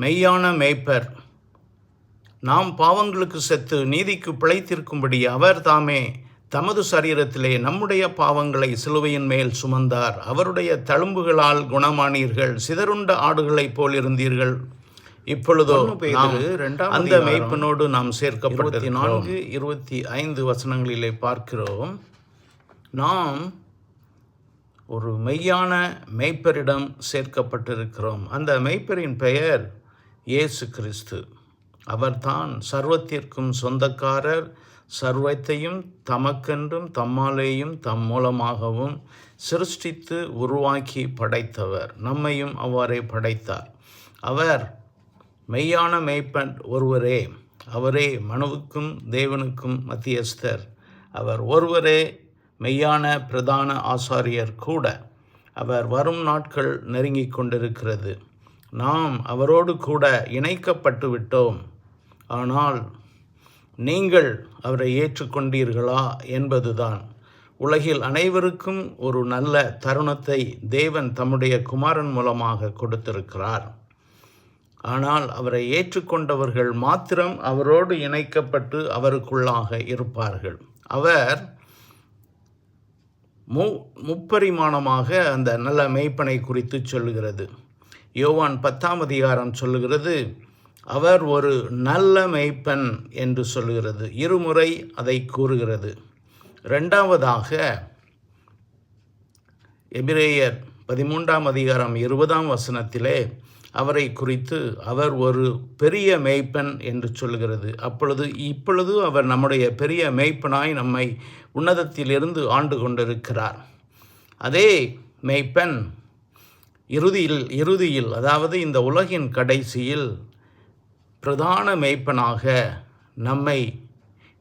மெய்யான மேய்ப்பர். நாம் பாவங்களுக்கு செத்து நீதிக்கு பிழைத்திருக்கும்படி அவர் தாமே தமது சரீரத்திலே நம்முடைய பாவங்களை சிலுவையின் மேல் சுமந்தார். அவருடைய தழும்புகளால் குணமானீர்கள். சிதறுண்ட ஆடுகளைப் போல் இருந்தீர்கள். இப்பொழுதோ அந்த மெய்ப்பனோடு நாம் சேர்க்கப்பட்ட நான்கு இருபத்தி ஐந்து வசனங்களிலே பார்க்கிறோம். நாம் ஒரு மெய்யான மெய்ப்பரிடம் சேர்க்கப்பட்டிருக்கிறோம். அந்த மெய்ப்பரின் பெயர் இயேசு கிறிஸ்து. அவர்தான் சர்வத்திற்கும் சொந்தக்காரர் சர்வத்தையும் தமக்கென்றும் தம்மாலேயும் தம் மூலமாகவும் சிருஷ்டித்து உருவாக்கி படைத்தவர். நம்மையும் அவ்வாறே படைத்தார். அவர் மெய்யான மெய்ப்பன் ஒருவரே. அவரே மனுவுக்கும் தேவனுக்கும் மத்தியஸ்தர். அவர் ஒருவரே மெய்யான பிரதான ஆசாரியர் கூட. அவர் வரும் நாட்கள் நெருங்கி கொண்டிருக்கிறது. நாம் அவரோடு கூட இணைக்கப்பட்டு விட்டோம். ஆனால் நீங்கள் அவரை ஏற்றுக்கொண்டீர்களா என்பதுதான். உலகில் அனைவருக்கும் ஒரு நல்ல தருணத்தை தேவன் தம்முடைய குமாரன் மூலமாக கொடுத்திருக்கிறார். ஆனால் அவரை ஏற்றுக்கொண்டவர்கள் மாத்திரம் அவரோடு இணைக்கப்பட்டு அவருக்குள்ளாக இருப்பார்கள். அவர் மு முப்பரிமாணமாக அந்த நல்ல மெய்ப்பனை குறித்து சொல்கிறது. யோவான் பத்தாம் அதிகாரம் சொல்லுகிறது அவர் ஒரு நல்ல மெய்ப்பன் என்று சொல்லுகிறது. இருமுறை அதை கூறுகிறது. ரெண்டாவதாக எபிரேயர் பதிமூன்றாம் அதிகாரம் இருபதாம் வசனத்திலே அவரை குறித்து அவர் ஒரு பெரிய மேய்ப்பன் என்று சொல்கிறது அப்பொழுது இப்பொழுது அவர் நம்முடைய பெரிய மேய்ப்பனாய் நம்மை உன்னதத்திலிருந்து ஆண்டு கொண்டிருக்கிறார். அதே மேய்ப்பன் இறுதியில் இறுதியில் அதாவது இந்த உலகின் கடைசியில் பிரதான மெய்ப்பனாக நம்மை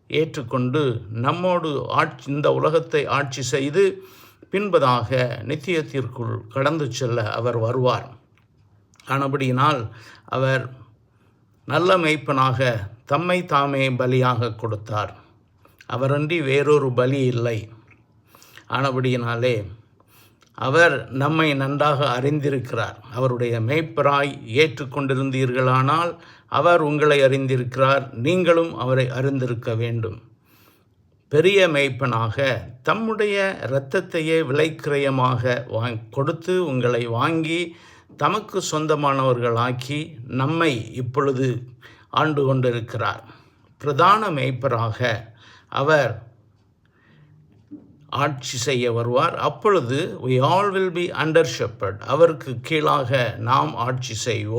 ஏற்றுக்கொண்டு நம்மோடு ஆட்சி இந்த உலகத்தை ஆட்சி செய்து பின்பதாக நித்தியத்திற்குள் கடந்து செல்ல அவர் வருவார். ஆனபடியினால் அவர் நல்ல மெய்ப்பனாக தம்மை தாமே பலியாக கொடுத்தார். அவரன்றி வேறொரு பலி இல்லை. ஆனபடியினாலே அவர் நம்மை நன்றாக அறிந்திருக்கிறார். அவருடைய மேய்ப்பராய் ஏற்றுக்கொண்டிருந்தீர்களானால் அவர் உங்களை அறிந்திருக்கிறார். நீங்களும் அவரை அறிந்திருக்க வேண்டும். பெரிய மேய்ப்பனாக தம்முடைய இரத்தத்தையே விலைக்கிரயமாக வாங் கொடுத்து உங்களை வாங்கி தமக்கு சொந்தமானவர்களாக்கி நம்மை இப்பொழுது ஆண்டு கொண்டிருக்கிறார். பிரதான மேய்ப்பராக அவர் ஆட்சி செய்ய வருவார். அப்பொழுது we all will be under shepherd அவருக்கு கீழாக நாம் ஆட்சி செய்வோம்.